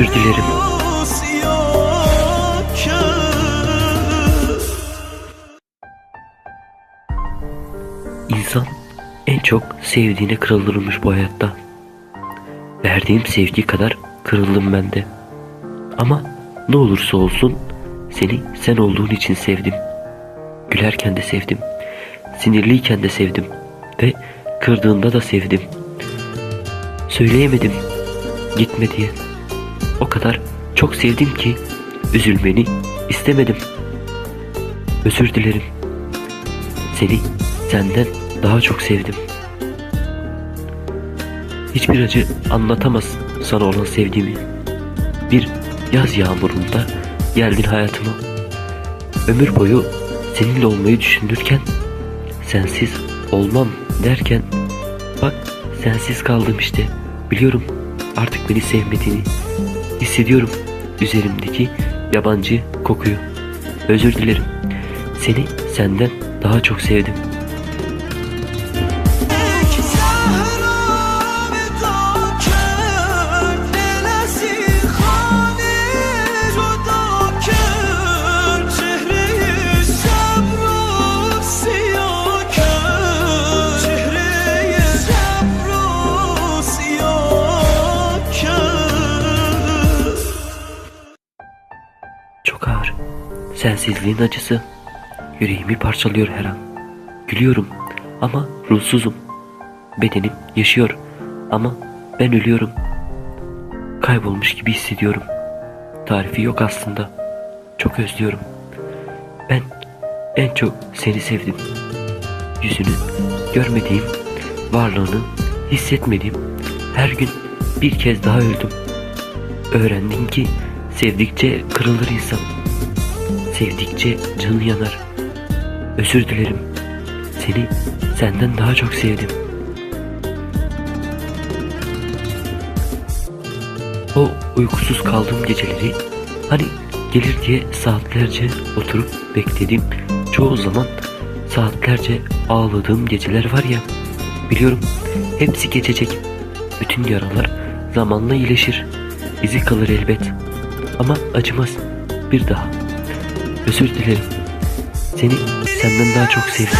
Özür dilerim. İnsan en çok sevdiğine kırılırmış bu hayatta. Verdiğim sevgi kadar kırıldım ben de. Ama ne olursa olsun seni sen olduğun için sevdim. Gülerken de sevdim. Sinirliyken de sevdim. Ve kırdığında da sevdim. Söyleyemedim gitme diye. O kadar çok sevdim ki üzülmeni istemedim. Özür dilerim. Seni senden daha çok sevdim. Hiçbir acı anlatamaz sana olan sevdiğimi. Bir yaz yağmurunda geldin hayatıma. Ömür boyu seninle olmayı düşünürken sensiz olmam derken bak sensiz kaldım işte. Biliyorum artık beni sevmediğini. Hissediyorum üzerimdeki yabancı kokuyu. Özür dilerim. Seni senden daha çok sevdim. Sensizliğin acısı yüreğimi parçalıyor her an. Gülüyorum ama ruhsuzum. Bedenim yaşıyor ama ben ölüyorum. Kaybolmuş gibi hissediyorum. Tarifi yok aslında. Çok özlüyorum. Ben en çok seni sevdim. Yüzünü görmediğim, varlığını hissetmediğim her gün bir kez daha öldüm. Öğrendim ki sevdikçe kırılır insan. Sevdikçe canı yanar. Özür dilerim. Seni senden daha çok sevdim. O uykusuz kaldığım geceleri hani gelir diye saatlerce oturup bekledim. Çoğu zaman saatlerce ağladığım geceler var ya. Biliyorum hepsi geçecek. Bütün yaralar zamanla iyileşir. İzi kalır elbet. Ama acımaz. Bir daha. Özür dilerim. Seni senden daha çok sevdim.